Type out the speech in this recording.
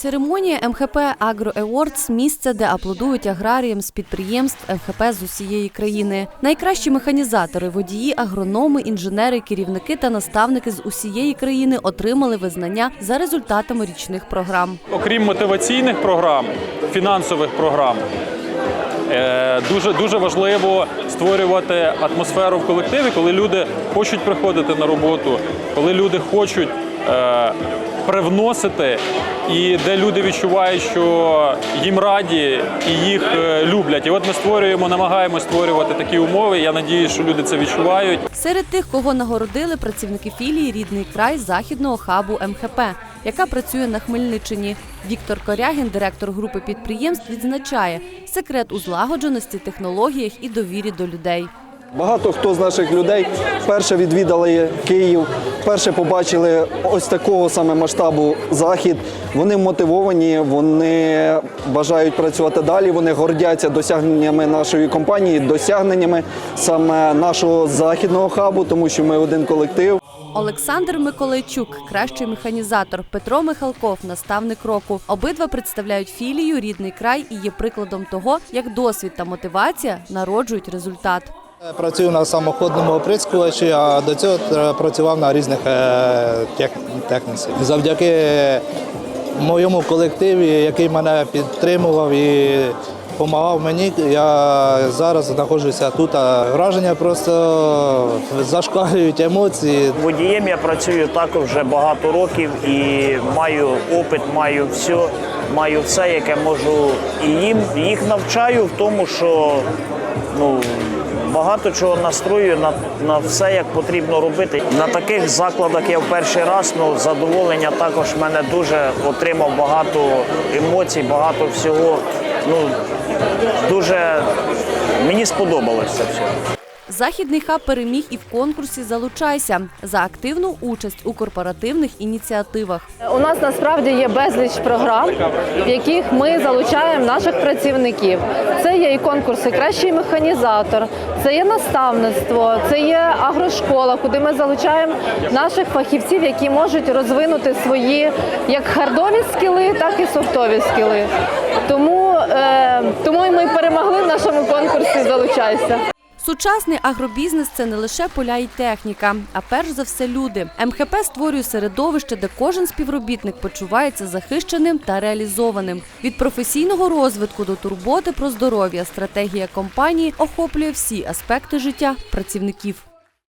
Церемонія МХП Агро Awards – місце, де аплодують аграріям з підприємств МХП з усієї країни. Найкращі механізатори, водії, агрономи, інженери, керівники та наставники з усієї країни отримали визнання за результатами річних програм. Окрім мотиваційних програм, фінансових програм, е, дуже, дуже важливо створювати атмосферу в колективі, коли люди хочуть приходити на роботу, коли люди хочуть е, привносити, і де люди відчувають, що їм раді і їх е, люблять. І от ми створюємо, намагаємося створювати такі умови. Я надіюсь, що люди це відчувають. Серед тих, кого нагородили працівники філії Рідний край західного хабу МХП, яка працює на Хмельниччині. Віктор Корягін, директор групи підприємств, відзначає секрет у злагодженості, технологіях і довірі до людей. Багато хто з наших людей вперше відвідали Київ, вперше побачили ось такого саме масштабу захід. Вони мотивовані, вони бажають працювати далі. Вони гордяться досягненнями нашої компанії, досягненнями саме нашого західного хабу, тому що ми один колектив. Олександр Миколайчук, кращий механізатор, Петро Михалков, наставник року. Обидва представляють філію Рідний край і є прикладом того, як досвід та мотивація народжують результат. Працюю на самоходному оприскувачі, а до цього працював на різних е, техніці. Завдяки моєму колективі, який мене підтримував і допомагав мені, я зараз знаходжуся тут. Враження просто зашкалюють емоції. Водієм я працюю також вже багато років і маю опит, маю все, маю все, яке можу і їм їх навчаю в тому, що ну. Багато чого настрою на, на все, як потрібно робити. На таких закладах я в перший раз ну, задоволення також мене дуже отримав багато емоцій, багато всього. Ну, дуже мені сподобалося все. Західний хаб переміг і в конкурсі Залучайся за активну участь у корпоративних ініціативах. У нас насправді є безліч програм, в яких ми залучаємо наших працівників. Це є і конкурси Кращий механізатор, це є наставництво, це є агрошкола, куди ми залучаємо наших фахівців, які можуть розвинути свої як хардові скіли, так і софтові скіли. Тому, е, тому і ми перемогли в нашому конкурсі Залучайся. Сучасний агробізнес це не лише поля і техніка, а перш за все люди. МХП створює середовище, де кожен співробітник почувається захищеним та реалізованим. Від професійного розвитку до турботи про здоров'я стратегія компанії охоплює всі аспекти життя працівників.